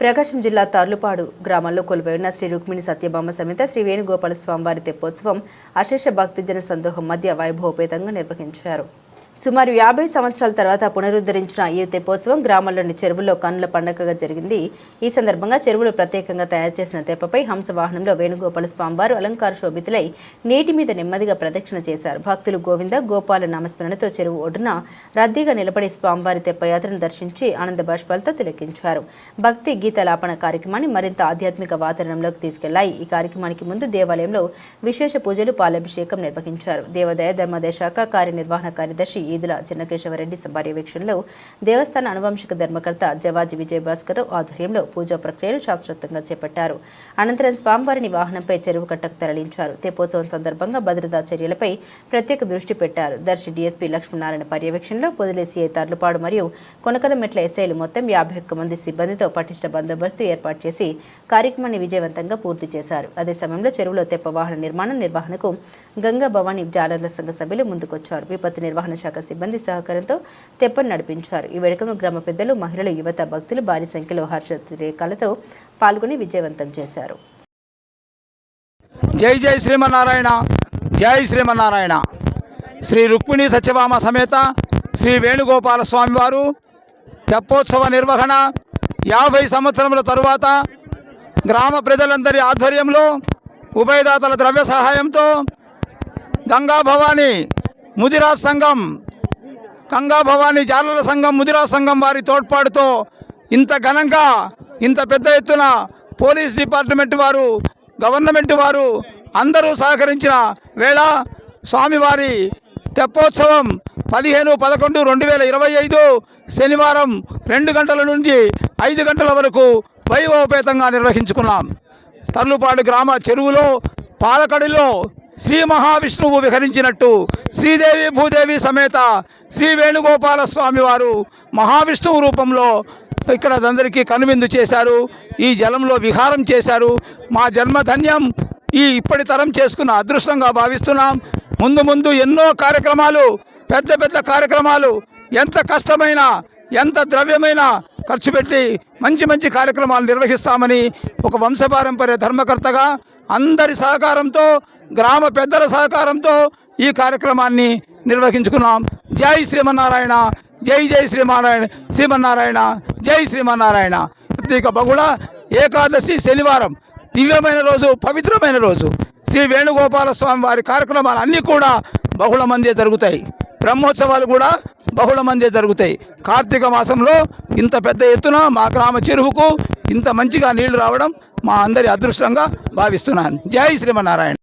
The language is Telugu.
ప్రకాశం జిల్లా తార్లుపాడు గ్రామంలో కొలువైన శ్రీ రుక్మిణి సత్యభామ సమేత శ్రీ వేణుగోపాల స్వామివారి తెప్పోత్సవం అశేష భక్తిజన సందోహం మధ్య వైభవోపేతంగా నిర్వహించారు. సుమారు యాభై సంవత్సరాల తర్వాత పునరుద్ధరించిన ఈ తెప్పోత్సవం గ్రామంలోని చెరువుల్లో కన్నుల పండగగా జరిగింది. ఈ సందర్భంగా చెరువులు ప్రత్యేకంగా తయారు చేసిన తెప్పపై హంస వాహనంలో వేణుగోపాల స్వామివారు అలంకార శోభితులై నీటి మీద నెమ్మదిగా ప్రదక్షిణ చేశారు. భక్తులు గోవింద గోపాల నామస్మరణతో చెరువు ఒడ్డున రద్దీగా నిలబడి స్వామివారి తెప్పయాత్రను దర్శించి ఆనంద బాష్పాలతో తిలకించారు. భక్తి గీతలాపన కార్యక్రమాన్ని మరింత ఆధ్యాత్మిక వాతావరణంలోకి తీసుకెళ్ళాయి. ఈ కార్యక్రమానికి ముందు దేవాలయంలో విశేష పూజలు పాలాభిషేకం నిర్వహించారు. దేవాదాయ ధర్మాదాయ శాఖ కార్యనిర్వహణ కార్యదర్శి ఈదుల చిన్నకేశవరెడ్డి పర్యవేక్షణలో దేవస్థాన అనువంశిక ధర్మకర్త జవాజి విజయభాస్కర్ ఆధ్వర్యంలో పూజా ప్రక్రియలు శాస్త్రోక్తంగా చేపట్టారు. అనంతరం స్వామివారిని వాహనంపై చెరువు కట్టకు తరలించారు. తెప్పోత్సవం సందర్భంగా భద్రతా చర్యలపై ప్రత్యేక దృష్టి పెట్టారు. దర్శి డీఎస్పీ లక్ష్మీనారాయణ పర్యవేక్షణలో పొదిలేసి తర్లుపాడు మరియు కొనకలమెట్ల ఎస్ఐలు మొత్తం యాభై ఒక్క మంది సిబ్బందితో పటిష్ట బందోబస్తు ఏర్పాటు చేసి కార్యక్రమాన్ని విజయవంతంగా పూర్తి చేశారు. అదే సమయంలో చెరువులో తెప్ప వాహన నిర్మాణం నిర్వహణకు గంగా భవానీ జాలర్ల సంఘ సభ్యులు ముందుకొచ్చారు. విపత్తు నిర్వహణ శాఖ సిబ్బంది సహకారంతో తెప్పను నడిపించారు. ఈ వేడుకను గ్రామ పెద్దలు మహిళలు యువత భక్తులు భారీ సంఖ్యలో హర్షోద్రేకాలతో పాల్గొని విజయవంతం చేశారు. జై జై శ్రీమన్నారాయణ జై శ్రీమన్నారాయణ. శ్రీ రుక్మిణి సత్యభామ సమేత శ్రీ వేణుగోపాల స్వామివారు తెప్పోత్సవ నిర్వహణ యాభై సంవత్సరముల తరువాత గ్రామ ప్రజలందరి ఆధ్వర్యంలో ఉభయదాతల ద్రవ్య సహాయంతో గంగా భవానీ ముదిరాజ్ సంఘం గంగా భవానీ జాలల సంఘం ముదిరా సంఘం వారి తోడ్పాటుతో ఇంత ఘనంగా ఇంత పెద్ద ఎత్తున పోలీస్ డిపార్ట్మెంట్ వారు గవర్నమెంట్ వారు అందరూ సహకరించిన వేళ స్వామివారి తెప్పోత్సవం పదిహేను పదకొండు రెండు వేల ఇరవై ఐదు శనివారం రెండు గంటల నుంచి ఐదు గంటల వరకు వైభవపేతంగా నిర్వహించుకున్నాం. తర్లుపాడు గ్రామ చెరువులో పాలకడిలో శ్రీ మహావిష్ణువు విహరించినట్టు శ్రీదేవి భూదేవి సమేత శ్రీ వేణుగోపాల స్వామి వారు మహావిష్ణువు రూపంలో ఇక్కడ అందరికీ కనువిందు చేశారు ఈ జలంలో విహారం చేశారు. మా జన్మధన్యం ఈ ఇప్పటి తరం చేసుకున్న అదృష్టంగా భావిస్తున్నాం. ముందు ముందు ఎన్నో కార్యక్రమాలు పెద్ద పెద్ద కార్యక్రమాలు ఎంత కష్టమైన ఎంత ద్రవ్యమైన ఖర్చు పెట్టి మంచి మంచి కార్యక్రమాలు నిర్వహిస్తామని ఒక వంశపారంపర్య ధర్మకర్తగా అందరి సహకారంతో గ్రామ పెద్దల సహకారంతో ఈ కార్యక్రమాన్ని నిర్వహించుకున్నాం. జై శ్రీమన్నారాయణ జై జై శ్రీమన్నారాయణ శ్రీమన్నారాయణ జై శ్రీమన్నారాయణ. ప్రత్యేక బహుళ ఏకాదశి శనివారం దివ్యమైన రోజు పవిత్రమైన రోజు. శ్రీ వేణుగోపాల స్వామి వారి కార్యక్రమాలు అన్నీ కూడా బహుళ మందే జరుగుతాయి. బ్రహ్మోత్సవాలు కూడా బహుళ మందే జరుగుతాయి. కార్తీక మాసంలో ఇంత పెద్ద ఎత్తున మా గ్రామ చెరువుకు ఇంత మంచిగా నీళ్ళు రావడం మా అందరి అదృష్టంగా భావిస్తున్నాను. జై శ్రీమన్నారాయణ.